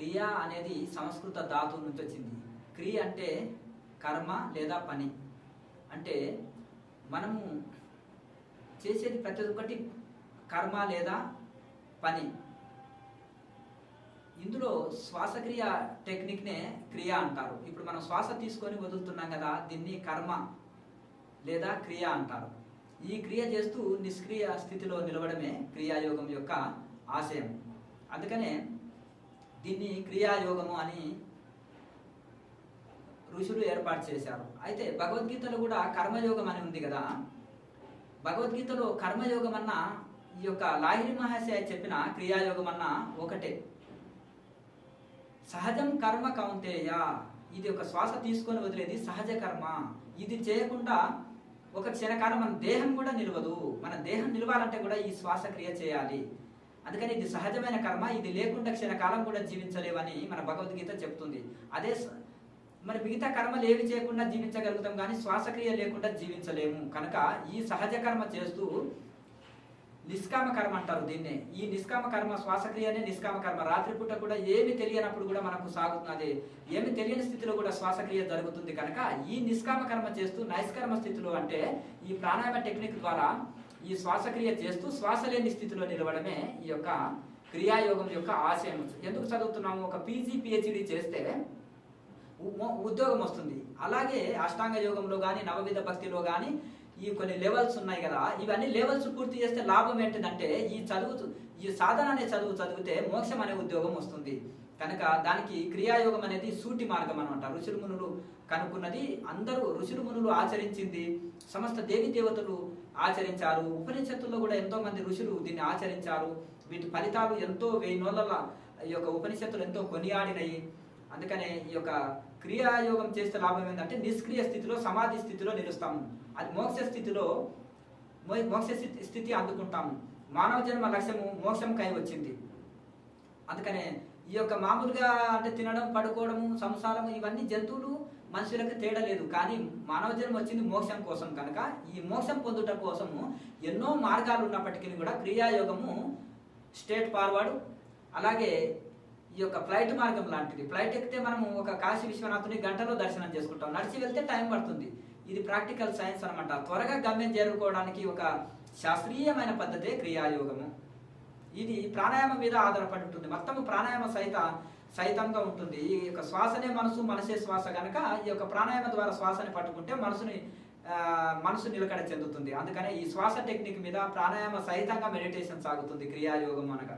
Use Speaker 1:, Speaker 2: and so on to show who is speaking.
Speaker 1: క్రియ అనేది సంస్కృత ధాతువు నుంచి వచ్చింది. క్రియ అంటే కర్మ లేదా పని. అంటే మనము చేసేది ప్రతి ఒక్కటి కర్మ లేదా పని. ఇందులో శ్వాసక్రియ టెక్నిక్నే క్రియ అంటారు. ఇప్పుడు మనం శ్వాస తీసుకొని వదులుతున్నాం కదా దీన్ని కర్మ లేదా క్రియ అంటారు. ఈ క్రియ చేస్తూ నిష్క్రియ స్థితిలో నిలవడమే క్రియాయోగం యొక్క ఆశయం. అందుకనే దీన్ని క్రియాయోగము అని ఋషులు ఏర్పాటు చేశారు. అయితే భగవద్గీతలో కూడా కర్మయోగం అని ఉంది కదా. భగవద్గీతలో కర్మయోగం అన్న ఈ యొక్క లాహిరి మహాశయ చెప్పిన క్రియాయోగం అన్న ఒకటే. సహజం కర్మ కౌంతేయ. ఇది ఒక శ్వాస తీసుకొని వదిలేది సహజ కర్మ. ఇది చేయకుండా ఒక క్షణకాలం మన దేహం కూడా నిలవదు. మన దేహం నిలవాలంటే కూడా ఈ శ్వాస క్రియ చేయాలి. అందుకని ఇది సహజమైన కర్మ ఇది లేకుండా క్షణకాలం కూడా జీవించలేవని మన భగవద్గీత చెప్తుంది. అదే మరి మిగతా కర్మలు ఏవి చేయకుండా జీవించగలుగుతాం కానీ శ్వాసక్రియ లేకుండా జీవించలేము. కనుక ఈ సహజ కర్మ చేస్తూ నిష్కామ కర్మ అంటారు దీన్నే. ఈ నిష్కామ కర్మ శ్వాసక్రియనే నిష్కామ కర్మ. రాత్రిపూట కూడా ఏమి తెలియనప్పుడు కూడా మనకు సాగుతున్నది ఏమి తెలియని స్థితిలో కూడా శ్వాసక్రియ జరుగుతుంది కనుక ఈ నిష్కామ కర్మ చేస్తూ నైష్కర్మ స్థితిలో అంటే ఈ ప్రాణాయామ టెక్నిక్ ద్వారా ఈ శ్వాసక్రియ చేస్తూ శ్వాస లేని స్థితిలో నిలవడమే ఈ యొక్క క్రియాయోగం యొక్క ఆశయం ఎందుకు చదువుతున్నాము? ఒక పీజీ పిహెచ్డి చేస్తే ఉద్యోగం వస్తుంది. అలాగే అష్టాంగ యోగంలో కానీ నవవిధ భక్తిలో కానీ ఈ కొన్ని లెవెల్స్ ఉన్నాయి కదా. ఇవన్నీ లెవెల్స్ పూర్తి చేస్తే లాభం ఏంటిదంటే ఈ చదువు ఈ సాధన అనే చదువు చదివితే మోక్షం అనే ఉద్యోగం వస్తుంది. కనుక దానికి క్రియాయోగం అనేది సూటి మార్గం అనమాట ఋషులు మునులు కనుక్కున్నది అందరూ ఋషులు మునులు ఆచరించింది సమస్త దేవి దేవతలు ఆచరించారు. ఉపనిషత్తుల్లో కూడా ఎంతో మంది ఋషులు దీన్ని ఆచరించారు. వీటి ఫలితాలు ఎంతో వెయ్యి నోళ్ళ ఈ యొక్క ఉపనిషత్తులు ఎంతో కొనియాడినాయి. అందుకనే ఈ యొక్క క్రియాయోగం చేస్తే లాభం ఏంటంటే నిష్క్రియ స్థితిలో సమాధి స్థితిలో నిలుస్తాము అది మోక్ష స్థితిలో మో- మోక్ష స్థితి స్థితి అందుకుంటాము మానవ జన్మ లక్ష్యము మోక్షం కై వచ్చింది. అందుకనే ఈ యొక్క మామూలుగా అంటే తినడం పడుకోవడము సంసారం ఇవన్నీ జంతువులు మనుషులకు తేడా లేదు కానీ మానవ జన్మ వచ్చింది మోక్షం కోసం కనుక ఈ మోక్షం పొందుట కోసము ఎన్నో మార్గాలు ఉన్నప్పటికీ కూడా క్రియాయోగము స్టేట్ ఫార్వర్డ్. అలాగే ఈ యొక్క ఫ్లైట్ మార్గం లాంటిది. ఫ్లైట్ ఎక్కితే మనము ఒక కాశీ విశ్వనాథుని గంటలో దర్శనం చేసుకుంటాం. నడిచి వెళ్తే టైం పడుతుంది. ఇది ప్రాక్టికల్ సైన్స్ అనమాట. త్వరగా గమ్యం చేరుకోవడానికి ఒక శాస్త్రీయమైన పద్ధతే క్రియాయోగము. ఇది ప్రాణాయామం మీద ఆధారపడి ఉంటుంది. మొత్తము ప్రాణాయామ సహిత సహితంగా ఉంటుంది. ఈ యొక్క శ్వాసనే మనసు మనసే శ్వాస కనుక ఈ యొక్క ప్రాణాయామ ద్వారా శ్వాసని పట్టుకుంటే మనసుని మనసు నిలకడ చెందుతుంది. అందుకనే ఈ శ్వాస టెక్నిక్ మీద ప్రాణాయామ సహితంగా మెడిటేషన్ సాగుతుంది క్రియాయోగం అనగా.